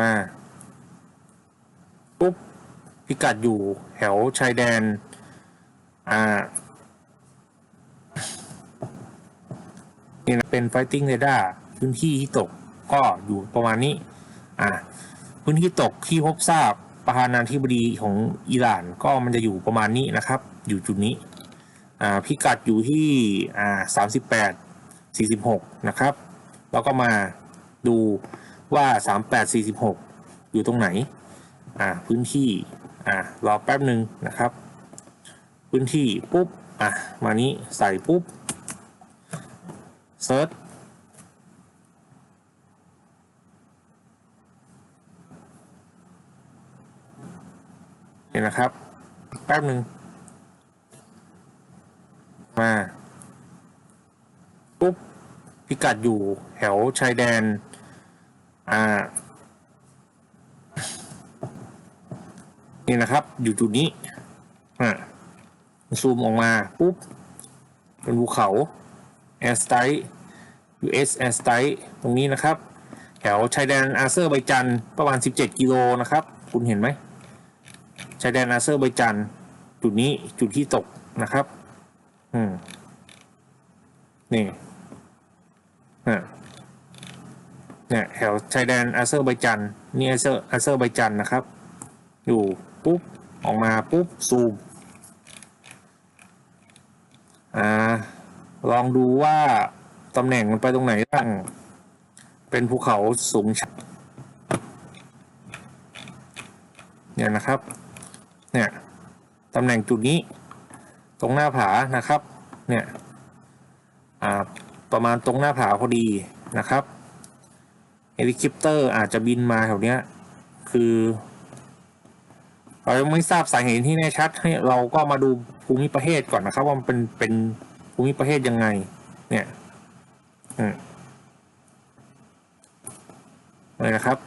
มาปุ๊บพิกัดอยู่แถวชายแดน อ่า นี่นะเป็น fighting radar พื้นที่ที่ตกก็อยู่ประมาณนี้ อ่า พื้นที่ตกที่พบทราบประธานาธิบดีของอิหร่านก็มันจะอยู่ประมาณนี้นะครับ อยู่จุดนี้ อ่า พิกัดอยู่ที่ อ่าสามสิบแปดสี่สิบหกนะครับ แล้วก็มาดู ว่าสามแปดสี่สิบหกอยู่ตรงไหน อ่า พื้นที่ อ่ารอแป๊บหนึ่งนะครับ พื้นที่ ปุ๊บ อะ มานี้ใส่ปุ๊บเซิร์ชเห็นนะครับ แป๊บหนึ่งมาปุ๊บพิกัดอยู่แถวชายแดน อ่า นี่นะครับ อยู่จุดนี้อ่าซูมออกมา ปุ๊บ เป็นภูเขาแอสไต US แอสไตตรงนี้นะครับ แถวชายแดนอาเซอร์ไบจันประมาณ 17 กิโลนะครับ คุณเห็นไหมชายแดนอาเซอร์ไบจันจุดนี้จุดที่ตกนะครับ อืม นี่อะ เนี่ยแถวชายแดนอาเซอร์ไบจันนี่อาเซอร์อาเซอร์ไบจันนะครับ อยู่ปุ๊บออกมาปุ๊บซูมอ่าลองดูว่าตำแหน่งมันไปตรงไหนบ้างเป็นภูเขาสูงชันเนี่ยนะครับเนี่ยตำแหน่งจุดนี้ตรงหน้าผานะครับเนี่ยอ่าประมาณตรงหน้าผาพอดีนะครับ เฮลิคอปเตอร์อาจจะบินมาแถวเนี้ย คือ เรายังไม่ทราบสาเหตุที่แน่ชัด ให้เราก็มาดูภูมิประเทศก่อนนะครับ ว่ามันเป็นเป็นภูมิประเทศยังไง เนี่ยอืมเลยนะครับ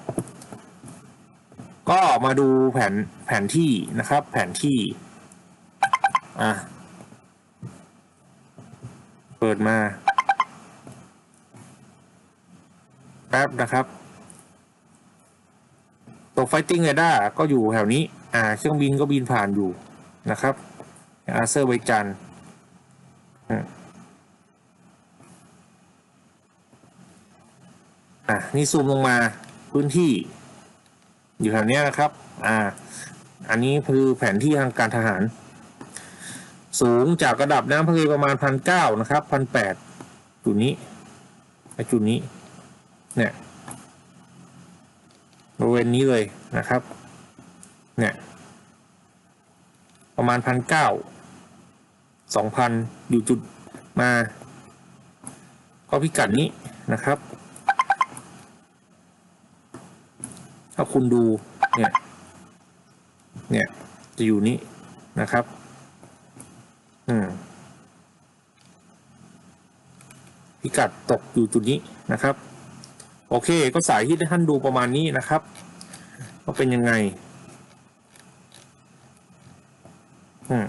ก็มาดูแผนแผนที่นะครับ แผนที่ อะ เปิดมา แป๊บนะครับ ตกไฟติ้งเรดาร์ก็อยู่แถวนี้ อ่า เครื่องบินก็บินผ่านอยู่นะครับ อาเซอร์ไบจันอะนี่ซูมลงมาพื้นที่อยู่แถวนี้นะครับ อ่า อันนี้คือแผนที่ทางการทหาร สูงจากระดับน้ำทะเลประมาณพันเก้านะครับพันแปดจุดนี้ไอจุดนี้ เนี่ยบริเวณนี้เลยนะครับ เนี่ย ประมาณพันเก้าสองพันอยู่จุดมา ก็พิกัดนี้นะครับ ถ้าคุณดู เนี่ย เนี่ย จะอยู่นี้นะครับ อืมพิกัดตกอยู่จุดนี้นะครับ โอเค ก็สายที่ท่านดูประมาณนี้นะครับว่าเป็นยังไงอืม